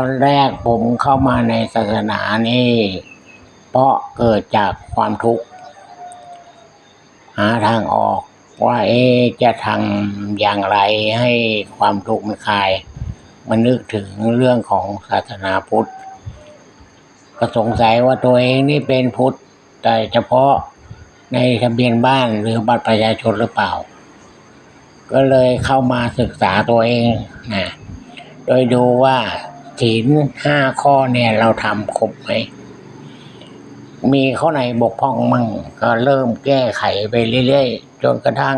ตอนแรกผมเข้ามาในศาสนานี่ เพราะเกิดจากความทุกข์ หาทางออกว่าเอ๊จะทำอย่างไรให้ความทุกข์มันคลาย มันนึกถึงเรื่องของศาสนาพุทธ ก็สงสัยว่าตัวเองนี่เป็นพุทธ แต่เฉพาะในทะเบียนบ้านหรือบัตรประชาชนหรือเปล่า ก็เลยเข้ามาศึกษาตัวเองนะโดยดูว่า ศีลห้าข้อเนี่ยเราทำครบไหม มีข้อไหนบกพร่องมั่งก็เริ่มแก้ไขไปเรื่อยๆ จนกระทั่ง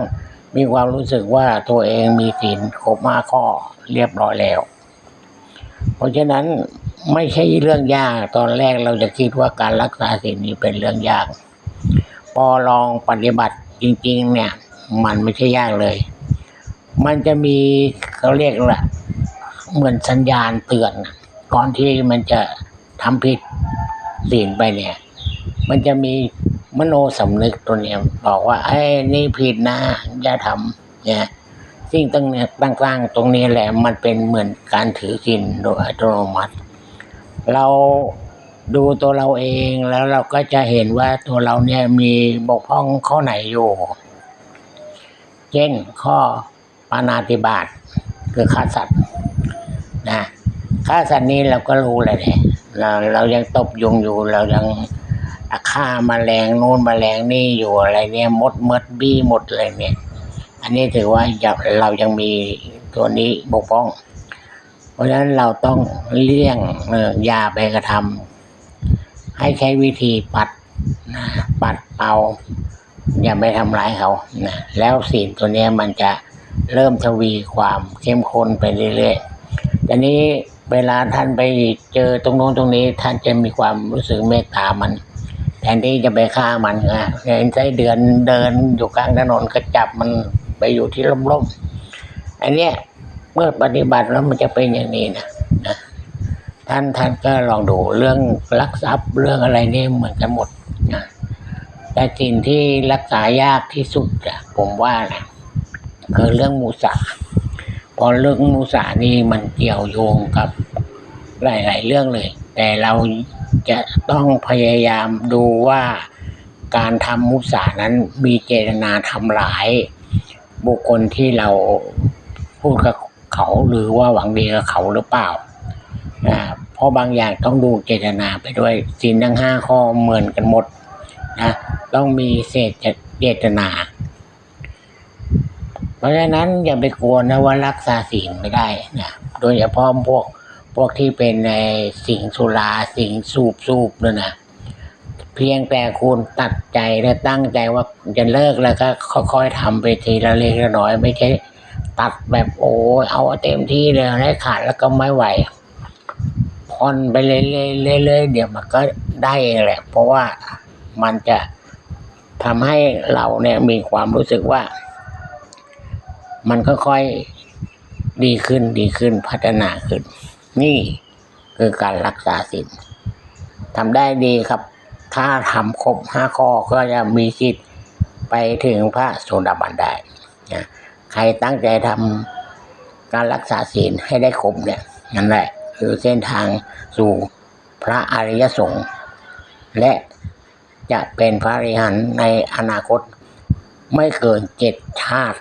มีความรู้สึกว่าตัวเองมีศีลครบห้าข้อเรียบร้อยแล้ว เพราะฉะนั้นไม่ใช่เรื่องยากตอนแรกเราจะคิดว่าการรักษาศีลนี้เป็นเรื่องยาก พอลองปฏิบัติจริง ๆ เนี่ย มันไม่ใช่ยากเลย มันจะมีเขาเรียกละ เหมือนสัญญาณเตือนก่อนที่มันจะทำผิดศีลไปเนี่ย มันจะมีมโนสำนึกตัวเนี้ยบอกว่า ไอ้นี่ผิดนะอย่าทำเนี่ยสิ่งตั้งเนี่ยตั้งๆตรงนี้แหละ มันเป็นเหมือนการถือศีลโดยอัตโนมัติ เราดูตัวเราเองแล้วเราก็จะเห็นว่าตัวเราเนี่ยมีบกพร่องข้อไหนอยู่ เช่นข้อปานาติบาตคือฆ่าสัตว์ นะฆ่าสัตว์นี้เราก็รู้เลยเนี่ยเราเรายังตบยุงอยู่เรายังฆ่ามาแมลงนู่นแมลงนี่อยู่อะไรเนี่ยมดมดบี้หมดเลยเนี่ย อันนี้ถือว่าเรายังมีตัวนี้บกพร่อง เพราะฉะนั้นเราต้องเลี่ยงยาไปกระทำให้ใช้วิธีปัดนะปัดเป่าอย่าไปทำร้ายเขานะแล้วศีตัวเนี้ยมันจะเริ่มทวีความเข้มข้นไปเรื่อยๆ ทีนี้เวลาท่านไปเจอตรงโน้นตรงนี้ ท่านจะมีความรู้สึกเมตตามันแทนที่จะไปฆ่ามันนะเห็นไส้เดือนเดินอยู่กลางถนนก็จับมันไปอยู่ที่ร่มๆอันเนี้ยเมื่อปฏิบัติแล้วมันจะเป็นอย่างนี้นะนะท่านท่านก็ลองดูเรื่องลักทรัพย์เรื่องอะไรนี่เหมือนกันหมดนะแต่สิ่งที่รักษายากที่สุดอะผมว่านะคือเรื่องมูสา พอเรื่องมูสานี่มันเกี่ยวโยงกับหลาย ๆ เรื่องเลย แต่เราจะต้องพยายามดูว่าการทำมุสานั้นมีเจตนาทำร้าย บุคคลที่เราพูดกับเขาหรือว่าหวังดีกับเขาหรือเปล่าอ่าเพราะบางอย่างต้องดูเจตนาไปด้วยสินทั้งห้าข้อเหมือนกันหมดนะต้องมีเศษเจตนา เพราะฉะนั้นอย่าไปกลัวนะว่ารักษาศีลไม่ได้นะโดยเฉพาะพวกพวกที่เป็นในสิ่งสุราสิ่งสูบสูบนั่นนะเพียงแต่คุณตัดใจและตั้งใจว่าจะเลิกแล้วก็ค่อยๆทำไปทีละเล็กละน้อยไม่ใช่ตัดแบบโอ้เอาเต็มที่เลยได้ขาดแล้วก็ไม่ไหวผ่อนไปเรื่อยๆเรื่อยๆเดี๋ยวมันก็ได้เองแหละ เพราะว่ามันจะทำให้เราเนี่ยมีความรู้สึกว่า มันค่อยๆดีขึ้นดีขึ้นพัฒนาขึ้น นี่คือการรักษาศีลทำได้ดีครับ ถ้าทำครบห้าข้อก็จะมีสิทธิ์ไปถึงพระโสดาบันได้นะใครตั้งใจทำการรักษาศีลให้ได้ครบเนี่ยนั่นแหละคือเส้นทางสู่พระอริยสงฆ์และจะเป็นพระอริหันต์ในอนาคตไม่เกินเจ็ดชาติ